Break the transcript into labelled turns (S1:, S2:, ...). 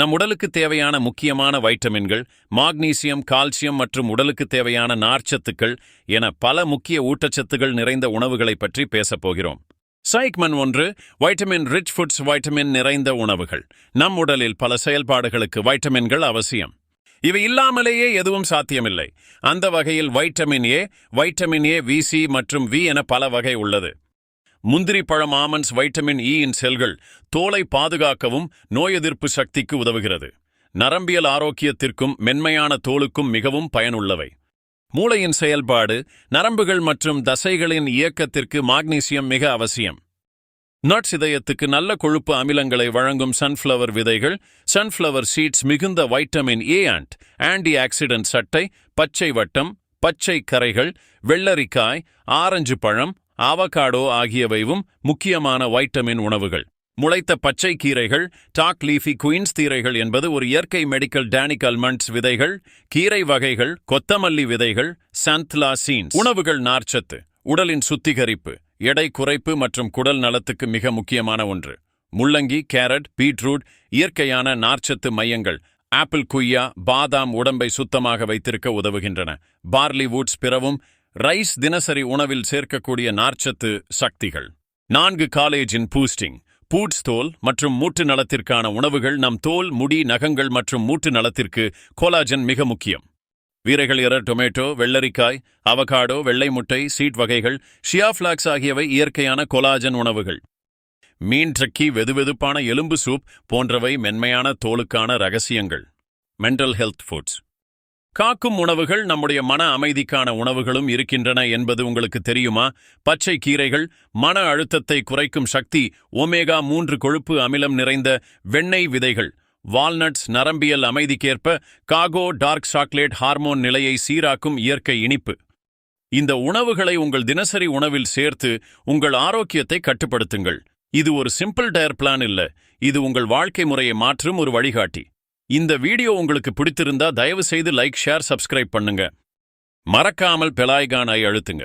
S1: நம் உடலுக்கு தேவையான முக்கியமான வைட்டமின்கள் மாக்னீசியம் கால்சியம் மற்றும் உடலுக்கு தேவையான நார்ச்சத்துக்கள் என பல முக்கிய ஊட்டச்சத்துகள் நிறைந்த உணவுகளைப் பற்றி பேசப் போகிறோம். சைக்மன் ஒன்று வைட்டமின் ரிச் ஃபுட்ஸ் வைட்டமின் நிறைந்த உணவுகள். நம் உடலில் பல செயல்பாடுகளுக்கு வைட்டமின்கள் அவசியம். இவை இல்லாமலேயே எதுவும் சாத்தியமில்லை. அந்த வகையில் வைட்டமின் ஏ வைட்டமின் ஏ விசி மற்றும் வி என பல வகை உள்ளது. முந்திரி பழம் ஆமன்ஸ் வைட்டமின் e இயின் செல்கள் தோலை பாதுகாக்கவும் நோய் எதிர்ப்பு சக்திக்கு உதவுகிறது. நரம்பியல் ஆரோக்கியத்திற்கும் மென்மையான தோலுக்கும் மிகவும் பயனுள்ளவை. மூளையின் செயல்பாடு நரம்புகள் மற்றும் தசைகளின் இயக்கத்திற்கு மாக்னீசியம் மிக அவசியம். நட்ஸ் இதயத்துக்கு நல்ல கொழுப்பு அமிலங்களை வழங்கும் சன்ஃப்ளவர் விதைகள் சன்ஃப்ளவர் சீட்ஸ் மிகுந்த vitamin A and antioxidant சட்டை பச்சை வட்டம் பச்சை கரைகள் வெள்ளரிக்காய் ஆரஞ்சு பழம் ஆவகாடோ ஆகியவையும் முக்கியமான வைட்டமின் உணவுகள். முளைத்த பச்சை கீரைகள் டாக் லீஃபி குயின்ஸ் தீரைகள் என்பது ஒரு இயற்கை மெடிக்கல் டேனிக் அல்மண்ட்ஸ் விதைகள் கீரை வகைகள் கொத்தமல்லி விதைகள் சந்த்லா சீன்ஸ். உணவுகள் நார்ச்சத்து உடலின் சுத்திகரிப்பு எடை குறைப்பு மற்றும் குடல் நலத்துக்கு மிக முக்கியமான ஒன்று. முள்ளங்கி கேரட் பீட்ரூட் இயற்கையான நார்ச்சத்து மையங்கள் ஆப்பிள் குய்யா பாதாம் உடம்பை சுத்தமாக வைத்திருக்க உதவுகின்றன. பார்லி வூட்ஸ் பிறவும் ரைஸ் தினசரி உணவில் சேர்க்கக்கூடிய நார்ச்சத்து சக்திகள். நான்கு காலேஜின் பூஸ்டிங் பூட்ஸ் தோல் மற்றும் மூட்டு நலத்திற்கான உணவுகள் நம் தோல் முடி நகங்கள் மற்றும் மூட்டு நலத்திற்கு கோலாஜன் மிக முக்கியம். வீரைகள் இற டொமேட்டோ வெள்ளரிக்காய் அவகாடோ வெள்ளை முட்டை சீட் வகைகள் ஷியாஃப்ளாக்ஸ் ஆகியவை இயற்கையான கொலாஜன் உணவுகள். மீன் ட்ரக்கி வெதுவெதுப்பான எலும்பு சூப் போன்றவை மென்மையான தோலுக்கான ரகசியங்கள். Mental health foods. காக்கும் உணவுகள் நம்முடைய மன அமைதிக்கான உணவுகளும் இருக்கின்றன என்பது உங்களுக்கு தெரியுமா? பச்சை கீரைகள் மன அழுத்தத்தை குறைக்கும் சக்தி ஒமேகா மூன்று கொழுப்பு அமிலம் நிறைந்த வெண்ணெய் விதைகள். வால்நட்ஸ் நரம்பியல் அமைதிக்கேற்ப காகோ டார்க் சாக்லேட் ஹார்மோன் நிலையை சீராக்கும் இயற்கை இனிப்பு. இந்த உணவுகளை உங்கள் தினசரி உணவில் சேர்த்து உங்கள் ஆரோக்கியத்தை கட்டுப்படுத்துங்கள். இது ஒரு சிம்பிள் டயர் பிளான் இல்ல. இது உங்கள் வாழ்க்கை முறையை மாற்றும் ஒரு வழிகாட்டி. இந்த வீடியோ உங்களுக்கு பிடித்திருந்தா தயவு செய்து லைக் ஷேர் சப்ஸ்கிரைப் பண்ணுங்க. மறக்காமல் பெலாய்கானாய் அழுத்துங்க.